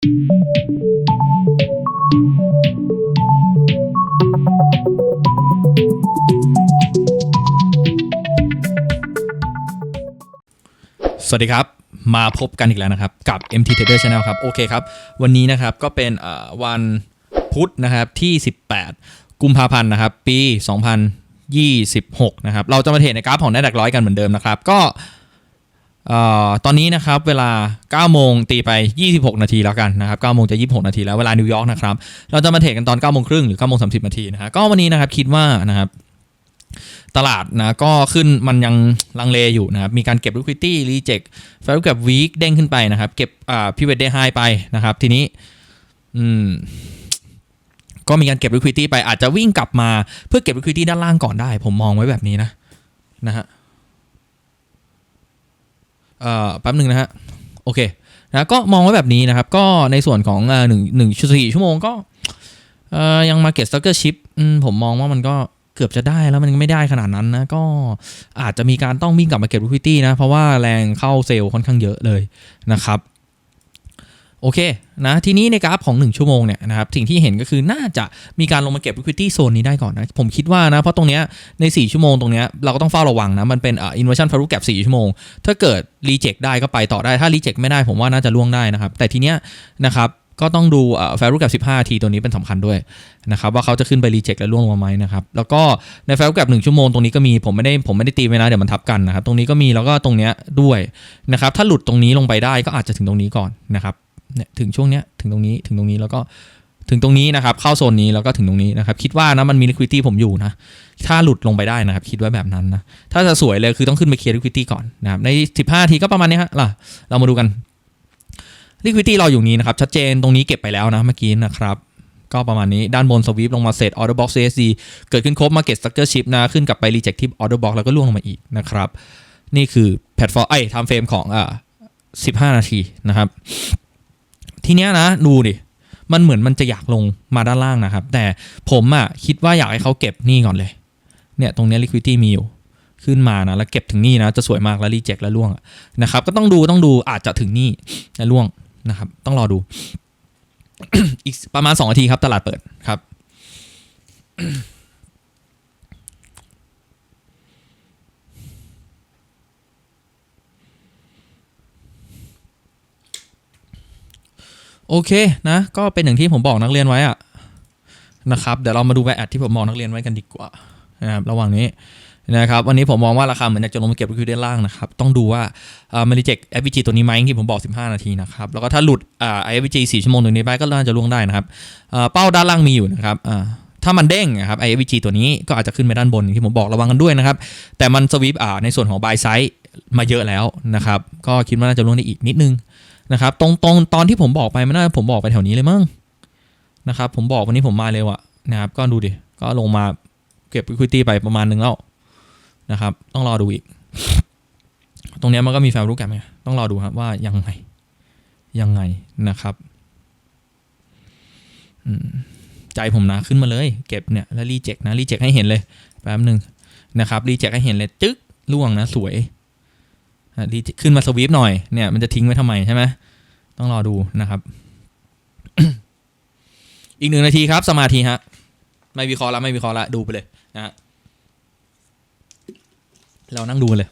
สวัสดีครับ มาพบกันอีกแล้วนะครับ กับ MT Trader Channel ครับ โอเคครับ วันนี้นะครับก็เป็นวันพุธนะครับที่ 18 กุมภาพันธ์นะครับ ปี 2026 นะครับ เราจะมาเทรดในกราฟของ NASDAQ ร้อยกันเหมือนเดิมนะครับ ก็ ตอนนี้นะครับเวลา 9 โมงตีไป 26 นาทีแล้วกันนะครับ9โมงจะ 26 นาทีแล้วเวลานิวยอร์กนะครับ เราจะมาเทรดกันตอน9โมงครึ่งหรือ9โมง30 นาทีนะฮะก็วันนี้นะครับคิดว่านะครับตลาดนะก็ขึ้นมันยังลังเลอยู่นะครับมีการเก็บ liquidity reject แฟลกับ week เด้งขึ้นไปนะครับ เก็บอ่า pivot day high ไปนะครับ ทีนี้อืมก็มีการเก็บ liquidity ไปอาจจะวิ่งกลับมาเพื่อเก็บ liquidity ด้านล่างก่อนได้ ผมมองไว้แบบนี้นะนะฮะ เอ่อแป๊บหนึ่งนะฮะ โอเคนะก็มองไว้แบบนี้นะครับ ก็ในส่วนของหนึ่งหนึ่งสี่ชั่วโมงก็เอ่อยังมาเก็ตสต็อกเกอร์ชิพผมมองว่ามันก็เกือบจะได้แล้วมันไม่ได้ขนาดนั้นนะ ก็อาจจะมีการต้องวิ่งกลับมาเก็บ liquidity นะ เพราะว่าแรงเข้าเซลล์ค่อนข้างเยอะเลยนะครับ โอเคนะทีนี้ในกราฟของ 1 ชั่วโมงเนี่ยนะครับสิ่งที่เห็นก็คือน่าจะมีการลงมาเก็บ liquidity โซนนี้ได้ก่อนนะ ผมคิดว่านะเพราะตรงเนี้ยใน 4 ชั่วโมงตรงเนี้ยเราก็ต้องเฝ้าระวังนะ มันเป็นอ่า inversion value gap 4 ชั่วโมง ถ้าเกิด reject ได้ก็ไปต่อได้ถ้า reject ไม่ได้ผมว่าน่าจะล่วงได้นะครับ แต่ทีเนี้ยนะครับก็ต้องดูอ่า value gap 15นาทีตัวนี้เป็นสำคัญด้วยนะครับว่าเขาจะขึ้นไป reject และล่วงลงมาไหมนะครับแล้วก็ใน value gap 1ชั่วโมงตรงนี้ก็มีผมไม่ได้ผมไม่ได้ตีไว้นะเดี๋ยวมันทับกันนะครับตรงนี้ก็มีแล้วก็ตรงเนี้ยด้วยนะครับถ้าหลุดตรงนี้ลงไปได้ก็อาจจะถึงตรงนี้ก่อนนะครับ เนี่ยถึงช่วงเนี้ยถึงตรงนี้ถึงตรงนี้แล้วก็ถึงตรงนี้นะครับ เข้าโซนนี้แล้วก็ถึงตรงนี้นะครับ คิดว่านะมันมี liquidity ผมอยู่นะ ถ้าหลุดลงไปได้นะครับ คิดไว้แบบนั้นนะ ถ้าจะสวยเลยคือต้องขึ้นไปเคลียร์ liquidity ก่อนนะครับ ใน 15 ทีก็ประมาณนี้ฮะล่ะ เรามาดูกัน liquidity เราอยู่นี้นะครับ ชัดเจนตรงนี้เก็บไปแล้วนะเมื่อกี้นะครับ ก็ประมาณนี้ด้านบนสวีปลงมาเสร็จ order box CSD เกิดขึ้นครบ market structure chip นะ ขึ้นกลับไป reject ที่ order box แล้วก็ล่วงลงมาอีกนะครับ นี่คือแพลตฟอร์มไอ้ time frame ของอ่า15 นาทีนะครับ ทีเนี้ยนะดูดิมันเหมือนมันจะอยากลงมาด้านล่างนะครับ แต่ผมอะ่ะคิดว่าอยากให้เขาเก็บนี่ก่อนเลย เนี่ยตรงนี้ liquidity มีอยู่ ขึ้นมานะ แล้วเก็บถึงนี่นะ จะสวยมากแล้วรีเจ็คแล้วล่วงนะครับ ก็ต้องดูต้องดูอาจจะถึงนี่แล้วล่วงนะครับ ต้องรอดู อีกประมาณ 2 นาทีครับ ตลาดเปิดครับ โอเคนะ ก็เป็นอย่างที่ผมบอกนักเรียนไว้อะนะครับเดี๋ยวเรามาดูแวแอดที่ผมบอกนักเรียนไว้กันดีกว่านะครับระหว่างนี้นะครับวันนี้ผมมองว่าราคาเหมือนจะลงมาเก็บวิวด้านล่างนะครับ ต้องดูว่าอ่ามันรีเจ็ค FVG ตัวนี้ไหมที่ผมบอก 15 นาทีนะครับ แล้วก็ถ้าหลุดอ่า FVG 4ชั่วโมงตรงนี้ไปก็น่าจะล่วงได้นะครับอ่าเป้าด้านล่างมีอยู่นะครับอ่าถ้ามันเด้งนะครับ IFVG ตัวนี้ก็อาจจะขึ้นไปด้านบนที่ผมบอกระวังกันด้วยนะครับ แต่มันสวีปอ่าในส่วนของ buy side มาเยอะแล้วนะครับ ก็คิดว่าน่าจะล่วงได้อีกนิดนึง นะครับตรงตรงตอนที่ผมบอกไปมันน่าผมบอกไปแถวนี้เลยมั้งนะครับผมบอกวันนี้ผมมาเร็วอะนะครับก็ดูดิ ก็ลงมาเก็บ equity ไปประมาณนึงแล้วนะครับ ต้องรอดูอีก ตรงนี้มันก็มีแฟลรูปแกรมไงต้องรอดูครับว่ายังไง ยังไงนะครับใจผมนะขึ้นมาเลย เก็บเนี่ยแล้วรีเจ็คนะรีเจ็คให้เห็นเลยแป๊บหนึ่งนะครับรีเจ็คให้เห็นเลย จึ๊กล่วงนะสวย ขึ้นมาสวีปหน่อยเนี่ยมันจะทิ้งไว้ทำไมใช่ไหมต้องรอดูนะครับ อีกหนึ่งนาทีครับ สมาธิฮะ ไม่วิเคราะห์ละไม่วิเคราะห์ละดูไปเลยนะฮะเรานั่งดูเลย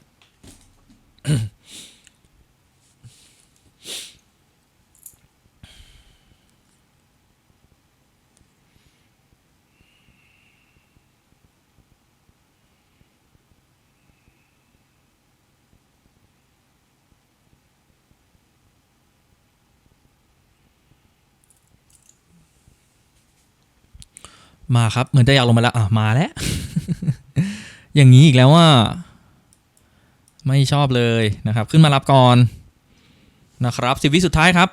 มาครับ เหมือนจะอยากลงมาแล้ว อะ มาแล้ว อย่างนี้อีกแล้วว่า ไม่ชอบเลยนะครับ ขึ้นมารับก่อนนะครับสิบวิสุดท้ายครับ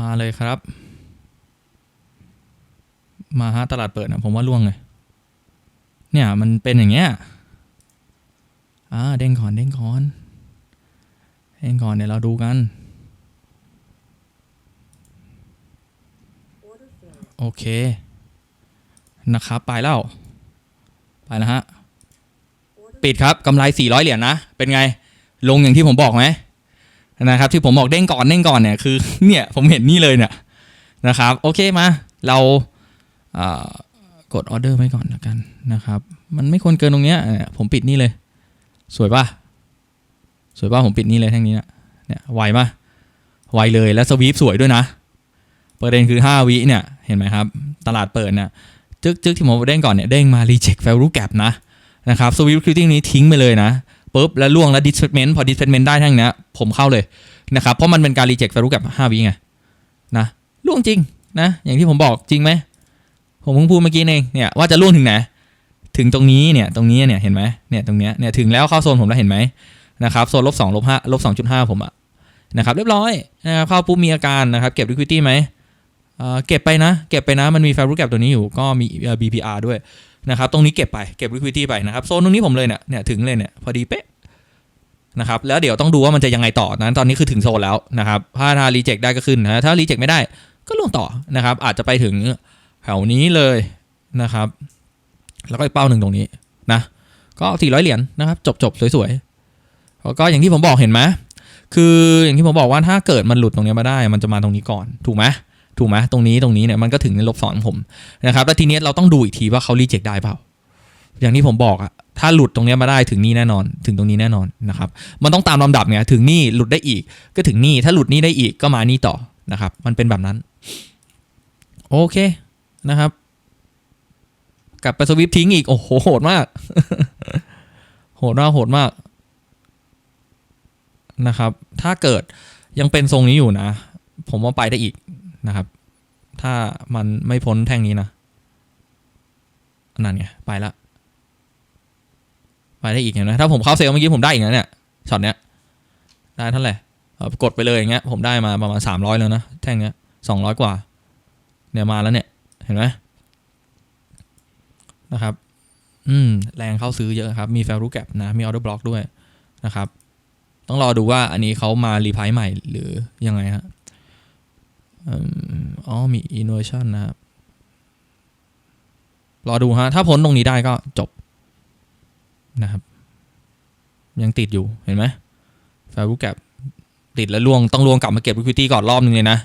มาเลยครับ มาฮะตลาดเปิดนะผมว่าล่วงเลยเนี่ยมันเป็นอย่างเงี้ยอ่าเด้งก่อนเด้งก่อนเด้งก่อนเดี๋ยวเราดูกัน โอเค นะครับ ไปแล้ว ไปแล้วฮะ ปิดครับกำไร 400 เหรียญนะ เป็นไง ลงอย่างที่ผมบอกไหมนะครับ ที่ผมบอกเด้งก่อนเด้งก่อนเนี่ยคือ เนี่ย ผมเห็นนี่เลยเนี่ยนะครับ โอเคมา เราากดออเดอร์ไว้ก่อนและกันนะครับ มันไม่ควรเกินตรงเนี้ย ผมปิดนี่เลย สวยป่ะ สวยป่ะ ผมปิดนี่เลยแท่งนี้นะเนี่ยไวป่ะไวเลยแล้วสวีปสวยด้วยนะประเด็นคือ 5 วิเนี่ย เห็นไหมครับ ตลาดเปิดเนี่ยจึ๊กจึ๊กที่ผมเด้งก่อนเนี่ยเด้งมา reject value gap นะนะครับสวีปคิวติ้งนี้ทิ้งไปเลยนะปุ๊บแล้วล่วงแล้ว displacement พอ displacement ได้ทั้งนี้ผมเข้าเลยนะครับเพราะมันเป็นการ reject value gap 5วิไงนะล่วงจริงนะอย่างที่ผมบอกจริงไหมผมเพิ่งพูดเมื่อกี้เองเนี่ยว่าจะล่วงถึงไหนถึงตรงนี้เนี่ยตรงนี้เนี่ยเห็นไหมเนี่ยตรงเนี้ยเนี่ยถึงแล้วเข้าโซนผมแล้วเห็นไหมนะครับโซนลบสองลบห้าลบสองจุดห้าผมอะนะครับเรียบร้อยนะครับเข้าปุ๊บมีอาการนะครับเก็บ liquidity ไหม เก็บไปนะ เก็บไปนะ มันมี value gap ตัวนี้อยู่ ก็มีเอ่อ BPR ด้วยนะครับ ตรงนี้เก็บไป เก็บ liquidity ไปนะครับ โซนตรงนี้ผมเลยเนี่ย เนี่ยถึงเลยเนี่ย พอดีเป๊ะนะครับ แล้วเดี๋ยวต้องดูว่ามันจะยังไงต่อนะ ตอนนี้คือถึงโซนแล้วนะครับ ถ้าถ้า reject ได้ก็ขึ้นนะ ถ้า reject ไม่ได้ก็ลงต่อนะครับ อาจจะไปถึงแถวนี้เลยนะครับ แล้วก็อีกเป้าหนึ่งตรงนี้นะ ก็ 400 เหรียญนะครับ จบจบสวยๆ แล้วก็อย่างที่ผมบอกเห็นไหมคืออย่างที่ผมบอกว่าถ้าเกิดมันหลุดตรงนี้มาได้ มันจะมาตรงนี้ก่อน ถูกไหม ถูกไหมตรงนี้ตรงนี้เนี่ยมันก็ถึงในลบสองของผมนะครับแล้วทีเนี้ยเราต้องดูอีกทีว่าเขารีเจ็คได้เปล่า อย่างที่ผมบอกอะถ้าหลุดตรงนี้มาได้ถึงนี่แน่นอน ถึงตรงนี้แน่นอนนะครับมันต้องตามลำดับไงถึงนี่หลุดได้อีก ก็ถึงนี่ถ้าหลุดนี่ได้อีกก็มานี่ต่อนะครับ มันเป็นแบบนั้น โอเคนะครับกลับไปสวิปทิ้งอีก โอ้โหโหดมาก โหดมากโหดมากนะครับ ถ้าเกิดยังเป็นทรงนี้อยู่นะ ผมว่าไปได้อีก นะครับ ถ้ามันไม่พ้นแท่งนี้นะนั่นไงไปละ ไปได้อีกเห็นไหมถ้าผมเข้าเซลล์เมื่อกี้ผมได้อีกนะเนี่ยช็อตเนี้ยได้เท่าไหร่กดไปเลยอย่างเงี้ย ผมได้มาประมาณสามร้อยแล้วนะแท่งเนี้ยสองร้อยกว่า เนี่ยมาแล้วเนี่ย เห็นไหมนะครับ อืม แรงเข้าซื้อเยอะครับ มี value gap นะ มี order block ด้วยนะครับ ต้องรอดูว่าอันนี้เขามารีพร์ใหม่หรือยังไงฮะ อ๋อมี innovation นะครับรอดูฮะ ถ้าพ้นตรงนี้ได้ก็จบนะครับ ยังติดอยู่เห็นไหม value gap ติดแล้วล่วง ต้องล่วงกลับมาเก็บ equity ก่อนรอบนึงเลยนะ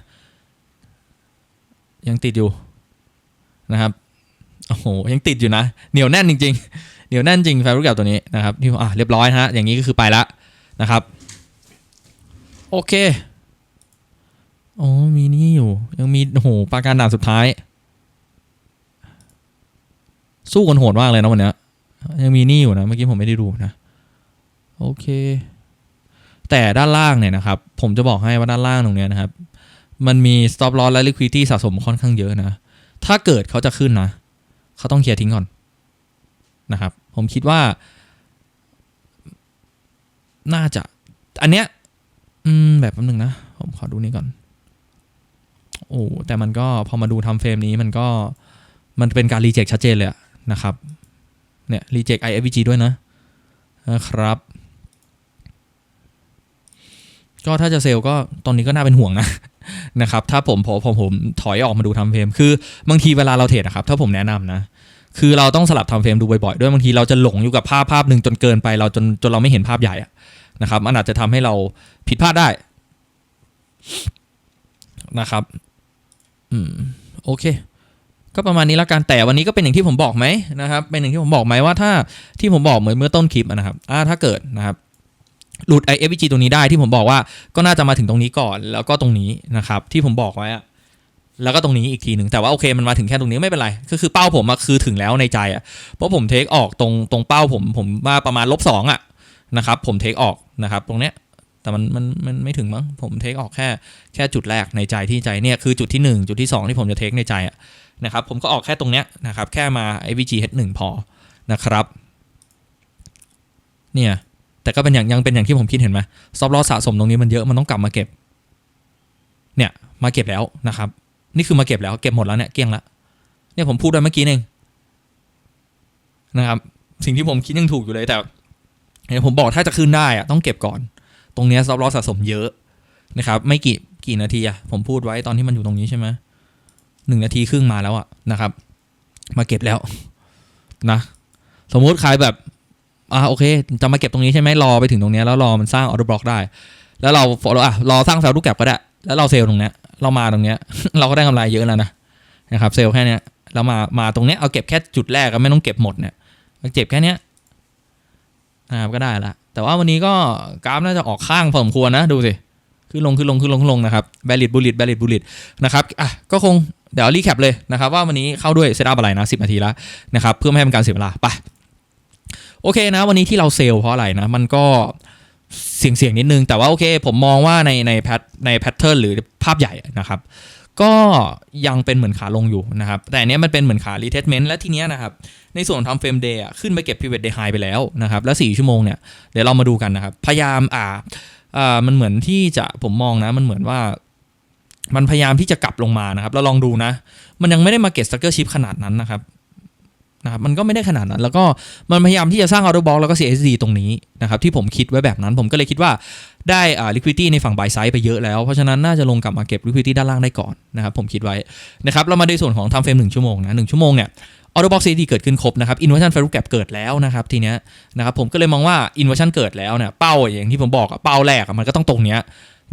ยังติดอยู่นะครับโอ้โหยังติดอยู่นะ เหนียวแน่นจริง ๆ เหนียวแน่นจริงแฟร์รูกับตัวนี้นะครับที่อะเรียบร้อยนะฮะอย่างนี้ก็คือไปละนะครับ โอเค โอ้มีนี่อยู่ ยังมีโอ้โหปราการด่านสุดท้าย สู้กันโหดมากเลยนะวันเนี้ยยังมีนี่อยู่นะ เมื่อกี้ผมไม่ได้ดูนะ โอเค แต่ด้านล่างเนี่ยนะครับ ผมจะบอกให้ว่าด้านล่างตรงเนี้ยนะครับ มันมี stop loss และ liquidity สะสมค่อนข้างเยอะนะ ถ้าเกิดเขาจะขึ้นนะ เขาต้องเคลียร์ทิ้งก่อนนะครับ ผมคิดว่า น่าจะ อันเนี้ย อืม แบบแป๊บนึงนะ ผมขอดูนี่ก่อน โอ้แต่มันก็พอมาดูทำเฟรมนี้มันก็มันเป็นการรีเจ็คชัดเจนเลยนะครับ เนี่ยรีเจ็ค IFVG ด้วยนะนะครับ ก็ถ้าจะเซลก็ตอนนี้ก็น่าเป็นห่วงนะนะครับ ถ้าผมพอผมผมถอยออกมาดูทำเฟรม คือบางทีเวลาเราเทรดนะครับ ถ้าผมแนะนำนะ คือเราต้องสลับทำเฟรมดูบ่อยๆ ด้วยบางทีเราจะหลงอยู่กับภาพภาพหนึ่งจนเกินไป เราจนจนเราไม่เห็นภาพใหญ่นะครับมันอาจจะทำให้เราผิดพลาดได้นะครับ อืมโอเค ก็ประมาณนี้แล้วกันแต่วันนี้ก็เป็นอย่างที่ผมบอกไหมนะครับ เป็นอย่างที่ผมบอกไหมว่าถ้าที่ผมบอกเหมือนเมื่อต้นคลิปนะครับอ่าถ้าเกิดนะครับหลุด i f g ตรงนี้ได้ที่ผมบอกว่าก็น่าจะมาถึงตรงนี้ก่อน แล้วก็ตรงนี้นะครับ ที่ผมบอกไว้อะแล้วก็ตรงนี้อีกทีหนึ่งแต่ว่าโอเคมันมาถึงแค่ตรงนี้ไม่เป็นไรก็คือเป้าผมอะคือถึงแล้วในใจอะเพราะผมเทคออกตรงตรงเป้าผมผมว่าประมาณลบสองอะนะครับผมเทคออกนะครับตรงเนี้ย แต่มันมันมันไม่ถึงมั้งผมเทคออกแค่แค่จุดแรกในใจที่ใจเนี่ยคือจุดที่หนึ่งจุดที่สองที่ผมจะเทคในใจอะนะครับผมก็ออกแค่ตรงเนี้ยนะครับแค่มา IVG H1 พอนะครับเนี่ยแต่ก็เป็นอย่างยังเป็นอย่างที่ผมคิดเห็นไหมซอฟต์ลอสสะสมตรงนี้มันเยอะมันต้องกลับมาเก็บเนี่ยมาเก็บแล้วนะครับ นี่คือมาเก็บแล้วเก็บหมดแล้วเนี่ยเกลี้ยงละเนี่ยผมพูดไปเมื่อกี้เองนะครับสิ่งที่ผมคิดยังถูกอยู่เลยแต่เนี่ยผมบอกถ้าจะขึ้นได้อะต้องเก็บก่อน ตรงเนี้ซอฟลอสสะสมเยอะนะครับ ไม่กี่กี่นาทีอะผมพูดไว้ตอนที่มันอยู่ตรงนี้ใช่ไหมหนึ่งนาทีครึ่งมาแล้วอะนะครับ มาเก็บแล้วนะ สมมุติใครแบบอ่าโอเค จะมาเก็บตรงนี้ใช่ไหมรอไปถึงตรงนี้แล้วรอมันสร้างออโต้บล็อกได้ แล้วเราเราอะรอสร้างแฟลล์รูปแกรก็ได้ แล้วเราเซลล์ตรงเนี้ยเรามาตรงเนี้ย เราก็ได้กำไรเยอะแล้วนะนะครับ เซลล์แค่เนี้ยแล้วมามาตรงเนี้ยเอาเก็บแค่จุดแรกก็ไม่ต้องเก็บหมดเนี่ยเก็บแค่เนี้ย นะครับก็ได้ละแต่ว่าวันนี้ก็กราฟน่าจะออกข้างพอสมควรนะดูสิขึ้นลงขึ้นลงขึ้นลงขึ้นลงนะครับแบลิดบุลิตแบลิดบุลิตนะครับอะก็คงเดี๋ยวรีแคปเลยนะครับว่าวันนี้เข้าด้วยเซตอัพอะไรนะ10นาทีแล้วนะครับเพื่อไม่ให้เป็นการเสียเวลาไปโอเคนะวันนี้ที่เราเซลล์เพราะอะไรนะมันก็เสี่ยงเสี่ยงๆนิดนึงแต่ว่าโอเค ผมมองว่าในในแพทในแพทเทิร์นหรือภาพใหญ่นะครับ ก็ยังเป็นเหมือนขาลงอยู่นะครับ แต่อันนี้มันเป็นเหมือนขา retestment และทีเนี้ยนะครับ ในส่วนของทำเฟรมเดย์ขึ้นไปเก็บ pivot day high ไปแล้วนะครับ แล้ว 4 ชั่วโมงเนี่ย เดี๋ยวเรามาดูกันนะครับ พยายามอ่าอ่ามันเหมือนที่จะผมมองนะ มันเหมือนว่า มันพยายามที่จะกลับลงมานะครับ เราลองดูนะ มันยังไม่ได้มาเก็ตสตั๊กเกอร์ชิพขนาดนั้นนะครับ นะครับมันก็ไม่ได้ขนาดนั้น แล้วก็มันพยายามที่จะสร้างออ t บ b ็อกแล้วก็ CSD ตรงนี้นะครับที่ผมคิดไว้แบบนั้น ผมก็เลยคิดว่าได้อ่า liquidity ในฝั่ง buy side ไปเยอะแล้ว เพราะฉะนั้นน่าจะลงกลับมาเก็บ liquidity ด้านล่างได้ก่อนนะครับผมคิดไว้นะครับเรามาในส่วนของทำเฟรมหนึ่งชั่วโมงนะหนึ่งชั่วโมงเนี่ยออโตบ็อกซีดีเกิดขึ้นครบนะครับอินเวอร์ชันไฟรูแกรเกิดแล้วนะครับทีเนี้ยนะครับผมก็เลยมองว่าอินเวอร์ชันเกิดแล้วเนี่ยเป้าอย่างที่ผมบอกเป้าแรกมันก็ต้องตรงเนี้ย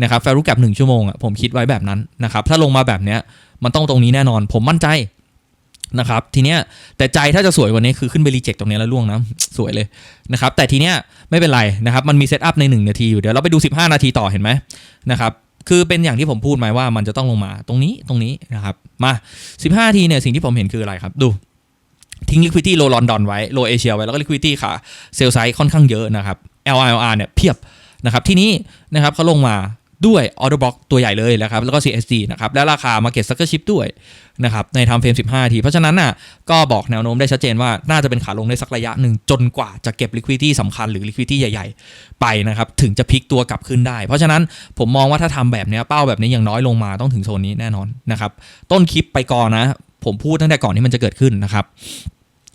นะครับไฟรูแกรหนึ่งชั่วโมงอะผมคิดไว้แบบนั้นนะครับถ้าลงมาแบบเนี้ยมันต้องตรงนี้แน่นอน ผมมั่นใจ นะครับทีเนี้ยแต่ใจถ้าจะสวยกว่านี้คือขึ้นไปรีเจ็คตรงนี้แล้วล่วงนะสวยเลยนะครับแต่ทีเนี้ยไม่เป็นไรนะครับมันมีเซตอัพใน 1 นาทีอยู่เดี๋ยวเราไปดู 15 นาทีต่อเห็นไหมนะครับคือเป็นอย่างที่ผมพูดไหมว่ามันจะต้องลงมาตรงนี้ตรงนี้นะครับมา 15ทีเนี่ยสิ่งที่ผมเห็นคืออะไรครับดูทิ้ง liquidity low London ไว้ low Asia ไว้ แล้วก็ liquidity ขาเซลไซส์ค่อนข้างเยอะนะครับ LIR เนี่ยเพียบนะครับที่นี้นะครับเขาลงมา ด้วย order block ตัวใหญ่เลยนะครับ แล้วก็ CSD นะครับและราคา market sucker ship ด้วยนะครับใน time frame 15 ที เพราะฉะนั้นน่ะก็บอกแนวโน้มได้ชัดเจนว่าน่าจะเป็นขาลงได้สักระยะหนึ่งจนกว่าจะเก็บ liquidity สำคัญหรือ liquidity ใหญ่ ๆ ไปนะครับ ถึงจะพลิกตัวกลับขึ้นได้ เพราะฉะนั้นผมมองว่าถ้าทำแบบเนี้ยเป้าแบบนี้อย่างน้อยลงมาต้องถึงโซนนี้แน่นอนนะครับต้นคลิปไปก่อนนะ ผมพูดตั้งแต่ก่อนที่มันจะเกิดขึ้นนะครับ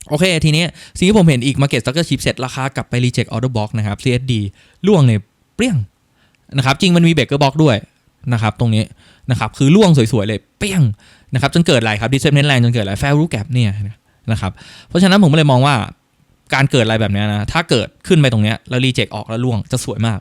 โอเค ทีนี้สิ่งที่ผมเห็นอีก Market Structure Chip เสร็จราคากลับไป Reject Order Box นะครับ CSD ล่วงในเปรี้ยง นะครับจริงมันมี Baker Box ด้วยนะครับตรงนี้นะครับคือล่วงสวยๆเลยเปี้ยงนะครับจนเกิดอะไรครับ Discernment Land จนเกิดอะไร Value Gap เนี่ยนะครับเพราะฉะนั้นผมก็เลยมองว่าการเกิดอะไรแบบนี้นะถ้าเกิดขึ้นไปตรงเนี้ยแล้ว Reject ออกแล้วล่วงจะสวยมาก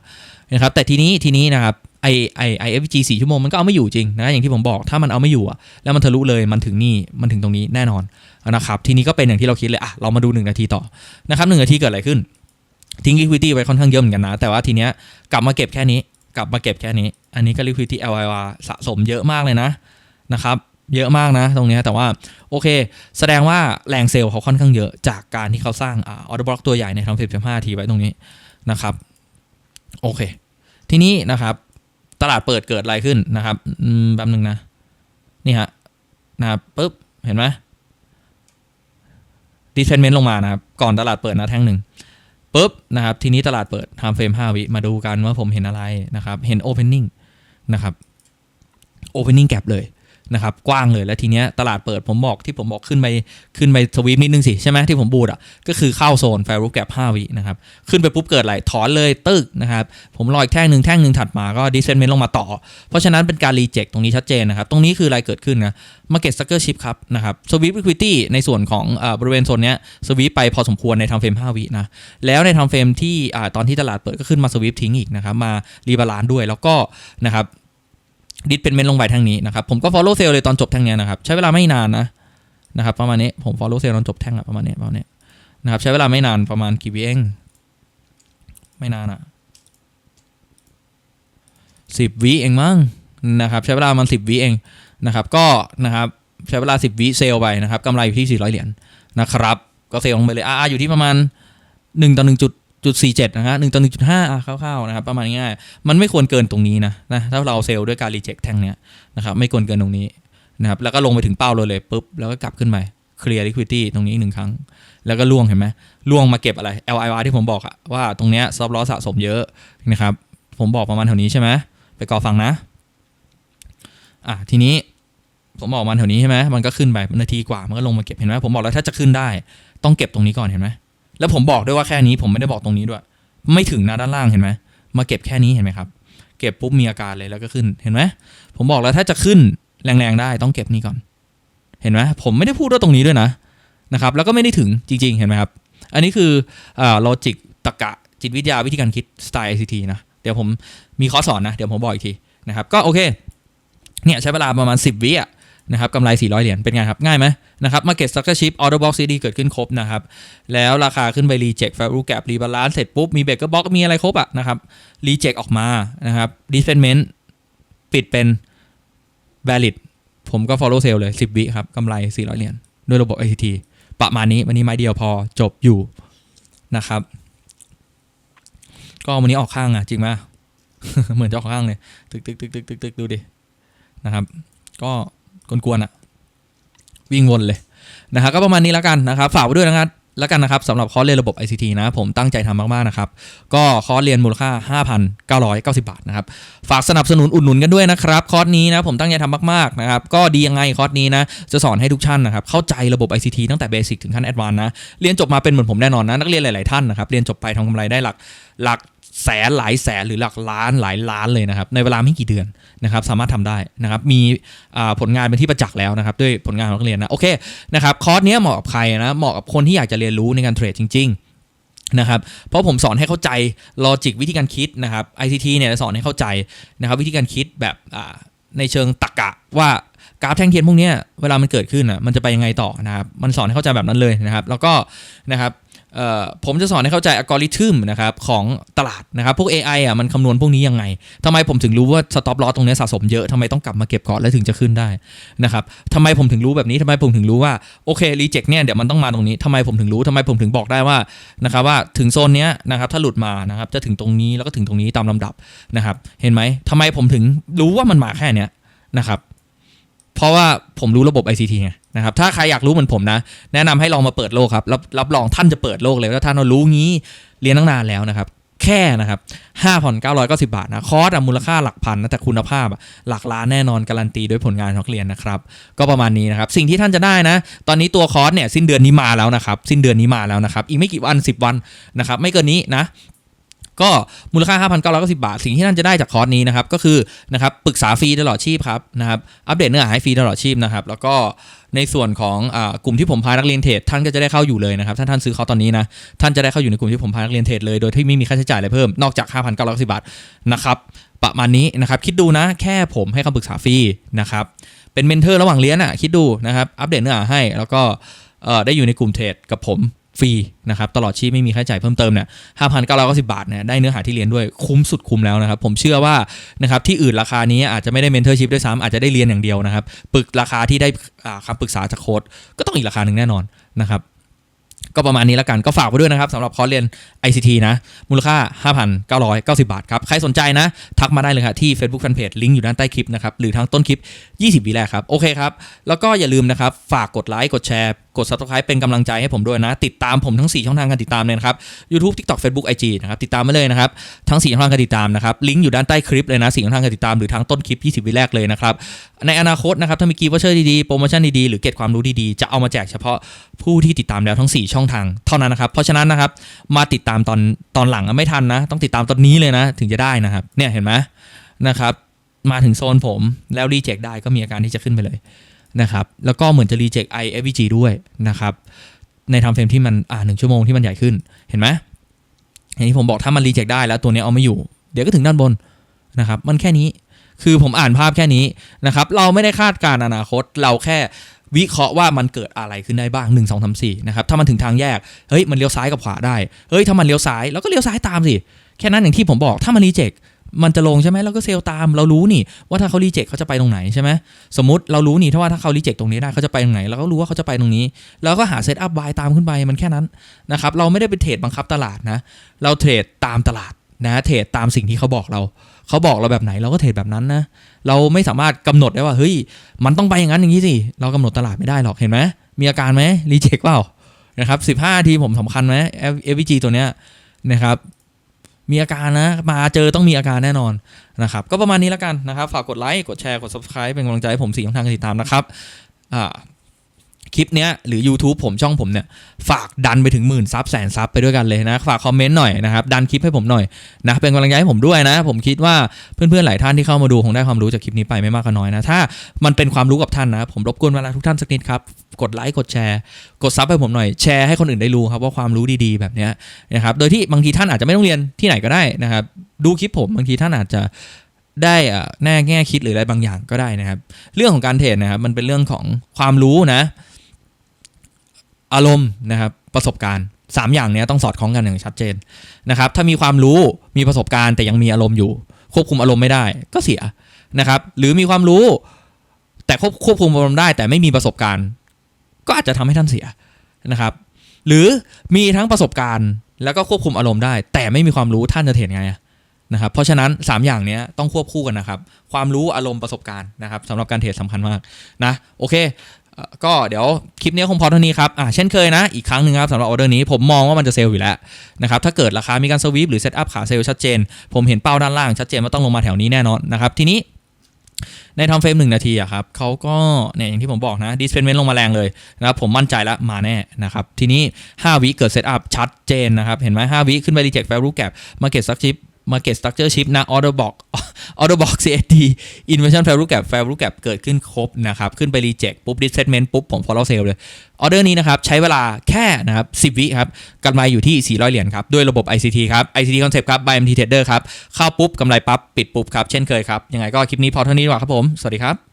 นะครับแต่ทีนี้ทีนี้นะครับไอไอไอเอฟจีสี่ชั่วโมงมันก็เอาไม่อยู่จริงนะอย่างที่ผมบอกถ้ามันเอาไม่อยู่อะแล้วมันทะลุเลยมันถึงนี่มันถึงตรงนี้แน่นอนนะครับทีนี้ก็เป็นอย่างที่เราคิดเลยอะเรามาดู 1 นาทีต่อนะครับหนาทีเกิดอะไรขึ้นทิ้ง equity ไว้ค่อนข้างเยอะเหมือนกันนะ แต่ว่าทีเนี้ยกลับมาเก็บแค่นี้ กลับมาเก็บแค่นี้ อันนี้ก็ liquidity LIR สะสมเยอะมากเลยนะนะครับเยอะมากนะตรงนี้แต่ว่าโอเค แสดงว่าแรงเซลล์เขาค่อนข้างเยอะจากการที่เขาสร้างอ่าออเดอร์บล็อกตัวใหญ่ในทำสิบสิบห้าทีไว้ตรงนี้นะครับโอเค ทีนี้นะครับตลาดเปิดเกิดอะไรขึ้นนะครับอืมแป๊บนึงนะ นี่ฮะนะครับปุ๊บ เห็นไหมดิเซนเมนต์ลงมานะครับ ก่อนตลาดเปิดนะแท่งหนึ่ง ปุ๊บนะครับทีนี้ตลาดเปิด time frame 5 วิมาดูกันว่าผมเห็นอะไรนะครับ เห็น opening นะครับ opening gap เลย นะครับกว้างเลยแล้วทีเนี้ยตลาดเปิดผมบอกที่ผมบอกขึ้นไปขึ้นไปสวีปนิดนึงสิใช่ไหมที่ผมบูดอะก็คือเข้าโซนแฟรูแกร5วินะครับขึ้นไปปุ๊บเกิดอะไรถอนเลยตึกนะครับผมรออีกแท่งหนึ่งแท่งหนึ่งถัดมาก็ดิเซนเมนต์ลงมาต่อ เพราะฉะนั้นเป็นการรีเจ็คตรงนี้ชัดเจนนะครับ ตรงนี้คืออะไรเกิดขึ้นนะ Market Sucker Chip ครับนะครับสวีป Equity ในส่วนของอาบริเวณโซนเนี้ยสวีปไปพอสมควรในทำเฟรม5วินะแล้วในทำเฟรมที่อ่าตอนที่ตลาดเปิดก็ขึ้นมาสวีปทิ้งอีกนะครับมารีบาลานด้วยแล้วก็นะครับ ดิสเป็นเมนลงไปทางนี้นะครับผมก็ follow sale เลยตอนจบแท่งเนี้ยนะครับใช้เวลาไม่นานนะนะครับประมาณนี้ผม follow sale ตอนจบแท่งอะประมาณนี้ประมาณนี้นะครับใช้เวลาไม่นานประมาณกี่วิเองไม่นานอะสิบวิเองมั้งนะครับใช้เวลามันสิบวิเองนะครับก็นะครับใช้เวลาสิบวิเซลไปนะครับกำไรอยู่ที่สี่ร้อยเหรียญนะครับ ก็เซลลงไปเลยอ่าอยู่ที่ประมาณหนึ่งต่อ หนึ่งจุดสี่เจ็ดนะฮะหนึ่งต่อหนึ่งจุดห้าคร่าวๆนะครับประมาณง่ายมันไม่ควรเกินตรงนี้นะนะถ้าเราเซลล์ด้วยการรีเจ็คแท่งเนี้ยนะครับไม่ควรเกินตรงนี้นะครับแล้วก็ลงไปถึงเป้าเลยเลยปุ๊บแล้วก็กลับขึ้นไปเคลียร์ liquidity ตรงนี้อีกหนึ่งครั้ง แล้วก็ล่วงเห็นไหมล่วงมาเก็บอะไร LIR ที่ผมบอกอะว่าตรงเนี้ยซับล้อสะสมเยอะนะครับผมบอกประมาณแถวนี้ใช่ไหมไปกอฟังนะอะทีนี้ผมบอกมันแถวนี้ใช่ไหมมันก็ขึ้นไปนาทีกว่ามันก็ลงมาเก็บเห็นไหมผมบอกแล้วถ้าจะขึ้นได้ ต้องเก็บตรงนี้ก่อนเห็นไหม แล้วผมบอกด้วยว่าแค่นี้ผมไม่ได้บอกตรงนี้ด้วย ไม่ถึงนะด้านล่างเห็นไหมมาเก็บแค่นี้เห็นไหมครับ เก็บปุ๊บมีอาการเลยแล้วก็ขึ้นเห็นไหมผมบอกแล้วถ้าจะขึ้นแรงๆได้ต้องเก็บนี่ก่อน เห็นไหมผมไม่ได้พูดว่าตรงนี้ด้วยนะนะครับ แล้วก็ไม่ได้ถึงจริง ๆ เห็นไหมครับ อันนี้คือลอจิกตรกกะจิตวิทยาวิธีการคิดสไตล์ ICT นะเดี๋ยวผมมีคอร์สสอนนะเดี๋ยวผมบอกอีกทีนะครับก็โอเคเนี่ยใช้เวลาประมาณ 10 วิอะ นะครับกำไร 400 เหรียญเป็นไงครับ ง่ายไหมนะครับ Market Structure Chip Order Box CD เกิดขึ้นครบนะครับ แล้วราคาขึ้นไป Reject Value Gap Rebalance เสร็จปุ๊บ มี Breaker Box มีอะไรครบอะนะครับ Reject ออกมานะครับ Displacement ปิดเป็น Valid ผมก็ follow sale เลย 10 วิครับกำไร 400 เหรียญด้วยระบบ ICT ประมาณนี้วันนี้ไม้เดียวพอจบอยู่นะครับ ก็วันนี้ออกข้างอะจริงไหมเหมือนจะออกข้างเลยตึกตึกตึกตึกตึกตึกดูดินะครับ ก็ กวนๆอะ วิ่งวนเลยนะครับก็ประมาณนี้แล้วกันนะครับ ฝากไว้ด้วยนะครับแล้วกันนะครับสำหรับคอร์สเรียนระบบ ICT นะ ผมตั้งใจทำมาก ๆ นะครับ ก็คอร์สเรียนมูลค่า 5,990 บาทนะครับ ฝากสนับสนุนอุดหนุนกันด้วยนะครับ คอร์สนี้นะผมตั้งใจทำมาก ๆ นะครับ ก็ดียังไงคอร์สนี้นะ จะสอนให้ทุกท่านนะครับ เข้าใจระบบ ICT ตั้งแต่เบสิกถึงขั้นแอดวานซ์นะ เรียนจบมาเป็นเหมือนผมแน่นอนนะ นักเรียนหลาย ๆ ท่านนะครับ เรียนจบไปทำกำไรได้หลักหลัก แสนหลายแสนหรือหลักล้านหลายล้านเลยนะครับ ในเวลาไม่กี่เดือนนะครับ สามารถทำได้นะครับ มีผลงานเป็นที่ประจักษ์แล้วนะครับ ด้วยผลงานของนักเรียนนะโอเคนะครับคอร์สนี้เหมาะกับใครนะเหมาะกับคนที่อยากจะเรียนรู้ในการเทรดจริง ๆนะครับเพราะผมสอนให้เข้าใจลอจิกวิธีการคิดนะครับ ICT เนี่ยสอนให้เข้าใจนะครับ วิธีการคิดแบบในเชิงตรรกะว่ากราฟแท่งเทียนพวกนี้เวลามันเกิดขึ้นอะมันจะไปยังไงต่อนะครับมันสอนให้เข้าใจแบบนั้นเลยนะครับ แล้วก็นะครับ ผมจะสอนให้เข้าใจอัลกอริทึมนะครับของตลาดนะครับพวก AI อะมันคำนวณพวกนี้ยังไงทำไมผมถึงรู้ว่าสต็อปลอตรงเนี้ยสะสมเยอะทำไมต้องกลับมาเก็บก่อนแล้วถึงจะขึ้นได้นะครับทำไมผมถึงรู้แบบนี้ทำไมผมถึงรู้ว่าโอเครีเจ็คเนี่ยเดี๋ยวมันต้องมาตรงนี้ทำไมผมถึงรู้ทำไมผมถึงบอกได้ว่านะครับว่าถึงโซนเนี้ยนะครับถ้าหลุดมานะครับจะถึงตรงนี้แล้วก็ถึงตรงนี้ตามลำดับนะครับเห็นไหมทำไมผมถึงรู้ว่ามันมาแค่เนี้ยนะครับเพราะว่าผมรู้ระบบ ICT ไง นะครับถ้าใครอยากรู้เหมือนผมนะ แนะนำให้ลองมาเปิดโลกครับรับรับรองท่านจะเปิดโลกเลยถ้าท่านรู้งี้เรียนตั้งนานแล้วนะครับ แค่นะครับ5,990บาทนะคอร์สอะมูลค่าหลักพันนะแต่คุณภาพอะหลักล้านแน่นอนการันตีด้วยผลงานของเรียนนะครับ ก็ประมาณนี้นะครับ สิ่งที่ท่านจะได้นะ ตอนนี้ตัวคอร์สเนี่ยสิ้นเดือนนี้มาแล้วนะครับ สิ้นเดือนนี้มาแล้วนะครับ อีกไม่กี่วัน10วันนะครับ ไม่เกินนี้นะ ก็มูลค่า 5,990 บาท สิ่งที่ท่านจะได้จากคอร์สนี้นะครับก็คือนะครับปรึกษาฟรีตลอดชีพครับนะครับอัปเดตเนื้อหาให้ฟรีตลอดชีพนะครับแล้วก็ในส่วนของอกลุ่มที่ผมพานักเรียนเทรดท่านก็จะได้เข้าอยู่เลยนะครับถ้าท่านซื้อเขาตอนนี้นะท่านจะได้เข้าอยู่ในกลุ่มที่ผมพานักเรียนเทรดเลยโดยที่ไม่มีค่าใช้จ่ายอะไรเพิ่มนอกจาก 5,990 บาทนะครับประมาณนี้นะครับคิดดูนะแค่ผมให้คำปรึกษาฟรีนะครับเป็นเมนเทอร์ระหว่างเรียนอะคิดดูนะครับอัปเดตเนื้อหาให้แล้วก็ได้อยู่ในกลุ่มเทรดกับผม ฟรีนะครับตลอดชีพไม่มีค่าใช้จ่ายเพิ่มเติมเนี่ยห้าพันเก้าร้อยสิบาทเนี่ยได้เนื้อหาที่เรียนด้วยคุ้มสุดคุ้มแล้วนะครับ ผมเชื่อว่านะครับที่อื่นราคานี้อาจจะไม่ได้เมนเทอร์ชิพด้วยซ้ำอาจจะได้เรียนอย่างเดียวนะครับปรึกราคาที่ได้คำปรึกษาจากโค้ดก็ต้องอีกราคาหนึ่งแน่นอนนะครับ ก็ประมาณนี้แล้วกันก็ฝากไว้ด้วยนะครับสำหรับคอร์สเรียน ICT นะมูลค่า 5,990 บาทครับ ใครสนใจนะ ทักมาได้เลยครับที่ Facebook Fanpage ลิงก์อยู่ด้านใต้คลิปนะครับ หรือทางต้นคลิป 20 วิแรกครับ โอเคครับ แล้วก็อย่าลืมนะครับ ฝากกดไลค์กดแชร์กด Subscribe เป็นกำลังใจให้ผมด้วยนะ ติดตามผมทั้ง 4 ช่องทางการติดตามเลยนะครับ YouTube TikTok Facebook IG นะครับติดตามมาเลยนะครับทั้ง 4 ช่องทางการติดตามนะครับลิงก์อยู่ด้านใต้คลิปเลยนะ4ช่องทางการติดตามหรือทางต้นคลิป 20 วิแรกเลยนะครับ ในอนาคตนะครับถ้ามีกีวอเชอร์ดีๆ โปรโมชั่นดีๆ หรือเก็บความรู้ดีๆ จะเอามาแจกเฉพาะผู้ที่ติดตามแล้วทั้ง 4 ช่องทางเท่านั้นนะครับ เพราะฉะนั้นนะครับมาติดตามตอนตอนหลังไม่ทันนะ ต้องติดตามตอนนี้เลยนะ ถึงจะได้นะครับ เนี่ยเห็นไหมนะครับมาถึงโซนผมแล้วรีเจ็คได้ก็มีอาการที่จะขึ้นไปเลยนะครับแล้วก็เหมือนจะรีเจ็ค i f g ด้วยนะครับในทำเฟรมที่มันอ่าหนึ่งชั่วโมงที่มันใหญ่ขึ้นเห็นไหมอย่างที่ผมบอกถ้ามันรีเจ็คได้แล้วตัวเนี้ยเอาไม่อยู่ เดี๋ยวก็ถึงด้านบนนะครับมันแค่นี้ คือผมอ่านภาพแค่นี้นะครับ เราไม่ได้คาดการณ์อนาคต เราแค่วิเคราะห์ว่ามันเกิดอะไรขึ้นได้บ้าง 1 2 3 4นะครับ ถ้ามันถึงทางแยก เฮ้ย มันเลี้ยวซ้ายกับขวาได้ เฮ้ย ถ้ามันเลี้ยวซ้ายเราก็เลี้ยวซ้ายตามสิ แค่นั้นอย่างที่ผมบอก ถ้ามันรีเจ็คมันจะลงใช่ไหมเราก็เซลตาม เรารู้นี่ ว่าถ้าเขารีเจ็คเขาจะไปตรงไหนใช่ไหมสมมติเรารู้นี่ถ้าว่าถ้าเขารีเจ็คตรงนี้ได้เขาจะไปตรงไหนเราก็รู้ว่าเขาจะไปตรงนี้ แล้วก็หาเซตอัพบายตามขึ้นไปมันแค่นั้นนะครับ เราไม่ได้เป็นเทรดบังคับตลาดนะ เราเทรดตามตลาดนะ เทรดตามสิ่งที่เขาบอกเรา เขาบอกเราแบบไหนเราก็เทรดแบบนั้นนะ เราไม่สามารถกำหนดได้ว่าเฮ้ยมันต้องไปอย่างนั้นอย่างนี้สิเรากำหนดตลาดไม่ได้หรอกเห็นไหมมีอาการไหมรีเจ็คเปล่านะครับสิบห้าทีผมสำคัญไหมเอฟวีจีตัวเนี้ยนะครับมีอาการนะ มาเจอต้องมีอาการแน่นอนนะครับ ก็ประมาณนี้แล้วกันนะครับ ฝากกดไลค์ กดแชร์ กด subscribe เป็นกำลังใจให้ผมสี่ช่องทางการติดตามนะครับ อ่า คลิปเนี้ยหรือ YouTube ผมช่องผมเนี่ยฝากดันไปถึงหมื่นซับแสนซับไปด้วยกันเลยนะฝากคอมเมนต์หน่อยนะครับดันคลิปให้ผมหน่อยนะเป็นกำลังใจให้ผมด้วยนะ ผมคิดว่าเพื่อนๆหลายท่านที่เข้ามาดูคงได้ความรู้จากคลิปนี้ไปไม่มากก็น้อยนะถ้ามันเป็นความรู้กับท่านนะผมรบกวนเวลาทุกท่านสักนิดครับกดไลค์กดแชร์กดซับให้ผมหน่อยแชร์ให้คนอื่นได้รู้ครับว่าความรู้ดีๆแบบนี้นะครับโดยที่บางทีท่านอาจจะไม่ต้องเรียนที่ไหนก็ได้นะครับดูคลิปผมบางทีท่านอาจจะได้อะแน่แง่คิดหรืออะไรบางอย่างก็ได้นะครับ เรื่องของการเทรดนะครับ มันเป็นเรื่องของความรู้นะ อารมณ์นะครับประสบการณ์สามอย่างนี้ต้องสอดคล้องกันอย่างชัดเจนนะครับถ้ามีความรู้มีประสบการณ์ แต่ยังมีอารมณ์อยู่ ควบคุมอารมณ์ไม่ได้ก็เสียนะครับหรือมีความรู้แต่ควบควบคุมอารมณ์ได้ แต่ไม่มีประสบการณ์ ก็อาจจะทำให้ท่านเสียนะครับ หรือมีทั้งประสบการณ์แล้วก็ควบคุมอารมณ์ได้ แต่ไม่มีความรู้ท่านจะเทรดไงนะครับเพราะฉะนั้น 3 อย่างนี้ต้องควบคู่กันนะครับ ความรู้อารมณ์ประสบการณ์นะครับสำหรับการเทรดสำคัญมากนะโอเค ก็เดี๋ยวคลิปนี้คงพอเท่านี้ครับอ่าเช่นเคยนะ อีกครั้งหนึ่งครับสำหรับออเดอร์นี้ผมมองว่ามันจะเซลล์อยู่แล้วนะครับถ้าเกิดราคามีการสวีปหรือเซตอัพขาเซลล์ชัดเจน ผมเห็นเป้าด้านล่างชัดเจนว่าต้องลงมาแถวนี้แน่นอนนะครับทีนี้ในทำเฟรมหนึ่งนาทีอะครับเขาก็เนี่ยอย่างที่ผมบอกนะดิสเพนเมนต์ลงมาแรงเลยนะครับผมมั่นใจแล้วมาแน่นะครับทีนี้ 5 วิเกิดเซตอัพชัดเจนนะครับเห็นไหม5วิขึ้นไปรีเจ็คแฟรูแกรมาเก็ตสักชิป มาเก็ตสตั๊กเจอร์ชิปนะออเดอร์บอกออเดอร์บอก CSD inversion value gap value gap เกิดขึ้นครบนะครับ ขึ้นไปรีเจ็คปุ๊บ Resetment ปุ๊บ ผม follow sale เลยออเดอร์นี้นะครับ ใช้เวลาแค่นะครับ 10 วิครับกำไรอยู่ที่ 400 เหรียญครับ ด้วยระบบ ICT ครับ ICT concept ครับ by MT Trader ครับ เข้าปุ๊บกำไรปั๊บ ปิดปุ๊บครับ เช่นเคยครับ ยังไงก็คลิปนี้พอเท่านี้ดีกว่าครับผม สวัสดีครับ